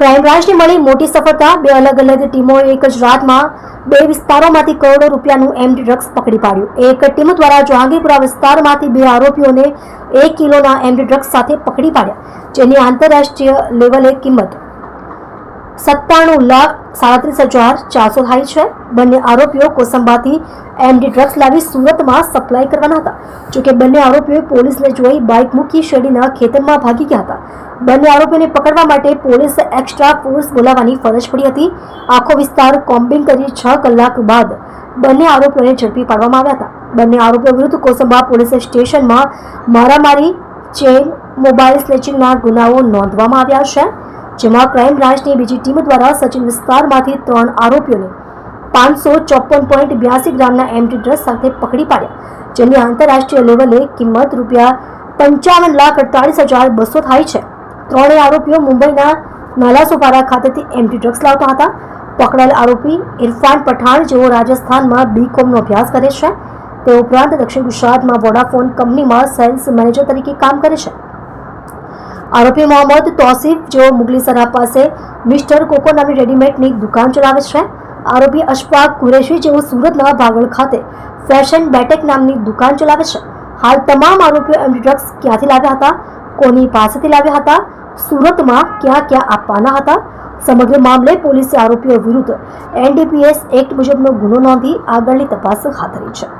Crime બ્રાન્ચને મળી મોટી સફળતા. બે અલગ અલગ ટીમોએ એક જ રાતમાં બે વિસ્તારોમાંથી કરોડો રૂપિયાનું એમડી ડ્રગ્સ પકડી પાડ્યું. એક ટીમ દ્વારા જહાંગીરપુરા વિસ્તારમાંથી બે આરોપીઓને એક કિલોના એમડી ડ્રગ્સ સાથે પકડી પાડ્યા, જેની આંતરરાષ્ટ્રીય લેવલે કિંમત સત્તાણું લાખ સાડત્રીસ હજાર ચારસો થાય છે. બંને આરોપીઓ કોસંબાથી એમડી ડ્રગ્સ લાવી સુરતમાં સપ્લાય કરવાના હતા. જોકે બંને આરોપીઓએ પોલીસને જોઈ બાઇક મૂકી શેરડીના ખેતરમાં ભાગી ગયા હતા. બંને આરોપીઓને પકડવા માટે પોલીસ એક્સ્ટ્રા ફોર્સ બોલાવવાની ફરજ પડી હતી. આખો વિસ્તાર કોમ્બિંગ કરી છ કલાક બાદ બંને આરોપીઓને ઝડપી પાડવામાં આવ્યા હતા. બંને આરોપીઓ વિરુદ્ધ કોસંબા પોલીસ સ્ટેશનમાં મારામારી ચેન મોબાઈલ સ્નેચિંગના ગુનાઓ નોંધવામાં આવ્યા છે, જેમાં ક્રાઇમ બ્રાન્ચની બીજી ટીમ દ્વારા સચિન વિસ્તારમાંથી ત્રણ આરોપીઓને પાંચસો ચોપન પોઈન્ટ બ્યાસી ગ્રામના એમટી ડ્રગ્સ સાથે પકડી પાડ્યા, જેની આંતરરાષ્ટ્રીય લેવલે કિંમત રૂપિયા પંચાવન લાખ અડતાળીસ હજાર બસો થાય છે. ત્રણેય આરોપીઓ મુંબઈના નાલાસોપારા ખાતેથી એમટી ડ્રગ્સ લાવતા હતા. પકડાયેલ આરોપી ઇરફાન પઠાણ, જેઓ રાજસ્થાનમાં બી કોમનો અભ્યાસ કરે છે, તે ઉપરાંત દક્ષિણ ગુજરાતમાં વોડાફોન કંપનીમાં સેલ્સ મેનેજર તરીકે કામ કરે છે. આરોપી મોહમ્મદ તોસીફ, જેઓ મુગલીસરા પાસે મિસ્ટર કોકો નામની રેડીમેડની દુકાન ચલાવે છે. આરોપી અશફાક કુરેશી, જેઓ સુરતના ભાગળ ખાતે ફેશન બેટેક નામની દુકાન ચલાવે છે. હાલ તમામ આરોપીઓ એમડી ડ્રગ્સ ક્યાંથી લાવ્યા હતા? કોની પાસેથી લાવ્યા હતા? સુરતમાં ક્યાં ક્યાં આપવાના હતા? સમગ્ર મામલે પોલીસે આરોપીઓ વિરુદ્ધ એનડીપીએસ એક્ટ મુજબનો ગુનો નોંધી આગળની તપાસ હાથ ધરી છે.